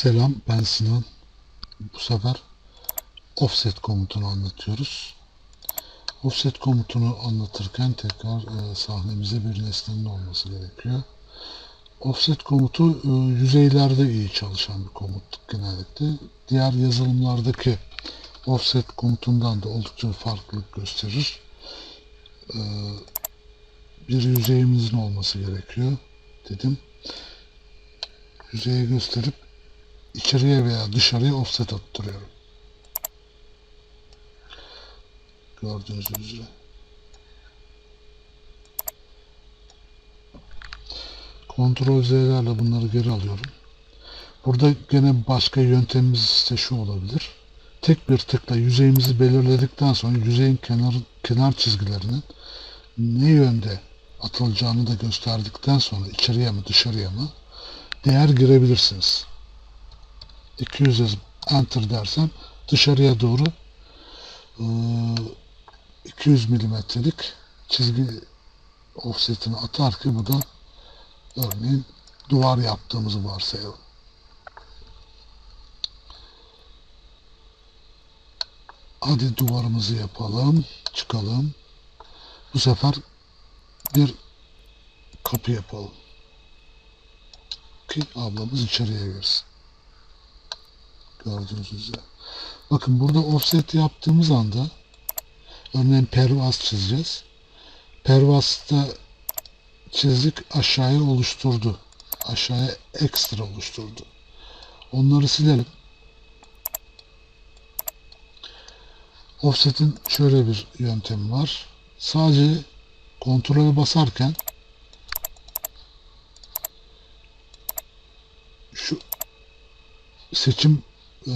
Selam ben Sinan. Bu sefer offset komutunu anlatıyoruz. Offset komutunu anlatırken tekrar e, sahnemize bir nesnenin olması gerekiyor. Offset komutu e, yüzeylerde iyi çalışan bir komut genellikle. Diğer yazılımlardaki offset komutundan da oldukça farklılık gösterir. E, bir yüzeyimizin olması gerekiyor dedim. Yüzeyi gösterip içeriye veya dışarıya offset attırıyorum. Gördüğünüz üzere. Ctrl Z'lerle bunları geri alıyorum. Burada gene başka yöntemimiz ise şu olabilir. Tek bir tıkla yüzeyimizi belirledikten sonra yüzeyin kenar, kenar çizgilerinin ne yönde atılacağını da gösterdikten sonra içeriye mi dışarıya mı değer girebilirsiniz. 200 yazıp enter dersem dışarıya doğru e, 200 milimetrelik çizgi offsetini atar ki bu da örneğin duvar yaptığımızı varsayalım. Hadi duvarımızı yapalım. Çıkalım. Bu sefer bir kapı yapalım. Ki ablamız içeriye girsin. Gördüğünüz üzere. Bakın burada offset yaptığımız anda örneğin pervaz çizeceğiz. Pervazda çizdik aşağıya oluşturdu. Aşağıya ekstra oluşturdu. Onları silelim. Offset'in şöyle bir yöntemi var. Sadece kontrole basarken şu seçim e,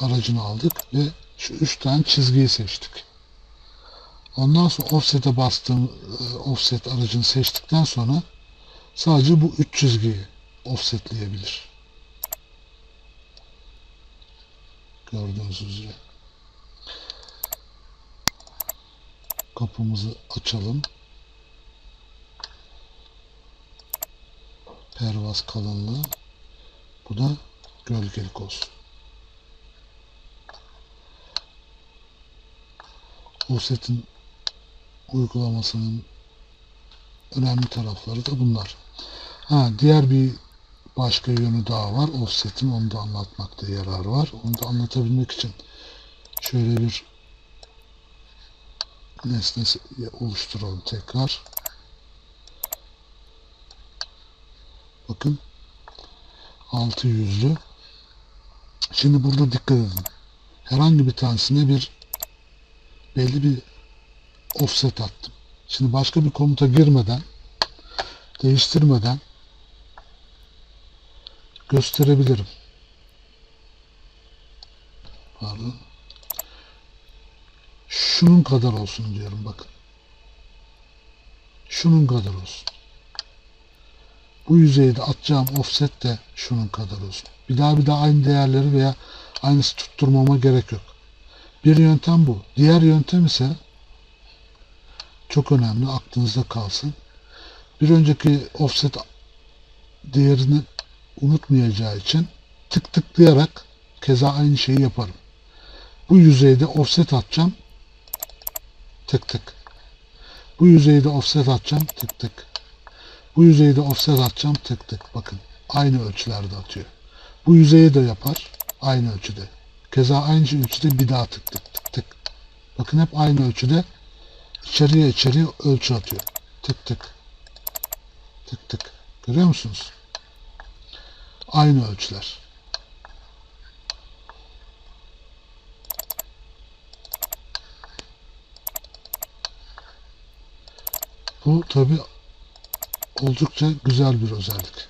aracını aldık ve şu üç tane çizgiyi seçtik. Ondan sonra offset'e bastığım e, offset aracını seçtikten sonra sadece bu üç çizgiyi offsetleyebilir. Gördüğünüz üzere. Kapımızı açalım. Pervaz kalınlığı. Bu da gölgelik olsun. Offset'in uygulamasının önemli tarafları da bunlar. Ha, diğer bir başka yönü daha var. Offset'in onu da anlatmakta yarar var. Onu da anlatabilmek için şöyle bir nesne oluşturalım tekrar. Bakın altı yüzlü. Şimdi burada dikkat edin. Herhangi bir tanesine bir belli bir offset attım. Şimdi başka bir komuta girmeden değiştirmeden gösterebilirim. Pardon. Şunun kadar olsun diyorum bakın. Şunun kadar olsun. Bu yüzeyde atacağım offset de şunun kadar olsun. Bir daha bir daha aynı değerleri veya aynısı tutturmama gerek yok. Bir yöntem bu. Diğer yöntem ise çok önemli aklınızda kalsın. Bir önceki offset değerini unutmayacağı için tık tıklayarak keza aynı şeyi yaparım. Bu yüzeyde offset atacağım. Tık tık. Bu yüzeyde offset atacağım. Tık tık. Bu yüzeyde offset atacağım. Tık tık. Bakın aynı ölçülerde atıyor. Bu yüzeyi de yapar. Aynı ölçüde. Keza aynı ölçüde bir daha tık tık tık tık. Bakın hep aynı ölçüde içeriye içeriye ölçü atıyor. Tık tık. Tık tık. Görüyor musunuz? Aynı ölçüler. Bu tabi oldukça güzel bir özellik.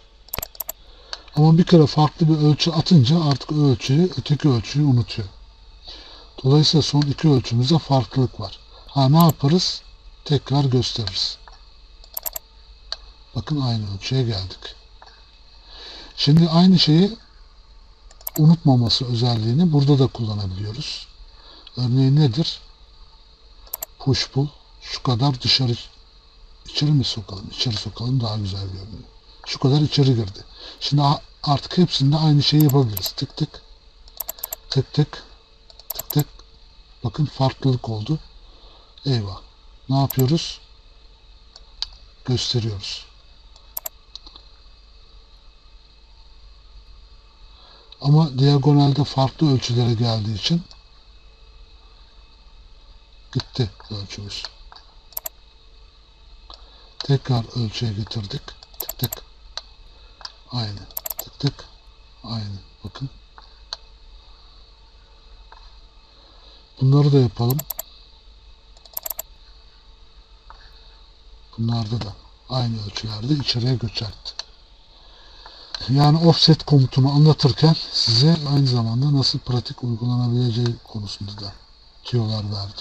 Ama bir kere farklı bir ölçü atınca artık ölçüyü, öteki ölçüyü unutuyor. Dolayısıyla son iki ölçümüzde farklılık var. Ha ne yaparız? Tekrar gösteririz. Bakın aynı ölçüye geldik. Şimdi aynı şeyi unutmaması özelliğini burada da kullanabiliyoruz. Örneğin nedir? Push pull. Şu kadar dışarı içeri mi sokalım? İçeri sokalım daha güzel görünüyor. Şu kadar içeri girdi. Şimdi artık hepsinde aynı şeyi yapabiliriz. Tık tık tık tık tık tık bakın farklılık oldu. Eyvah. Ne yapıyoruz? Gösteriyoruz. Ama diagonalde farklı ölçülere geldiği için gitti ölçümüz. Tekrar ölçüye getirdik. Tık tık. Aynı. Tık. Aynı. Bakın. Bunları da yapalım. Bunlarda da aynı ölçülerde içeriye göçertti. Yani offset komutunu anlatırken size aynı zamanda nasıl pratik uygulanabileceği konusunda da tüyolar verdim.